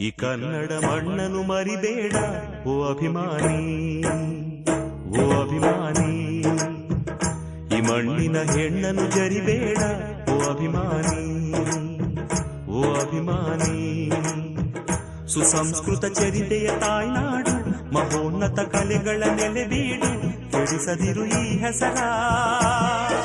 ಈ ಕನ್ನಡ ಮಣ್ಣನ್ನು ಮರಿಬೇಡ. ಓ ಅಭಿಮಾನಿ ಓ ಅಭಿಮಾನಿ. ಈ ಮಣ್ಣಿನ ಹೆಣ್ಣನ್ನು ಜರಿಬೇಡ. ಓ ಅಭಿಮಾನಿ ಓ ಅಭಿಮಾನಿ. ಸುಸಂಸ್ಕೃತ ಚರಿತೆಯ ತಾಯ್ನಾಡು, ಮಹೋನ್ನತ ಕಲೆಗಳ ನೆಲೆಬೀಡು ಕೆಡಿಸದಿರು ಈ ಹೆಸರ.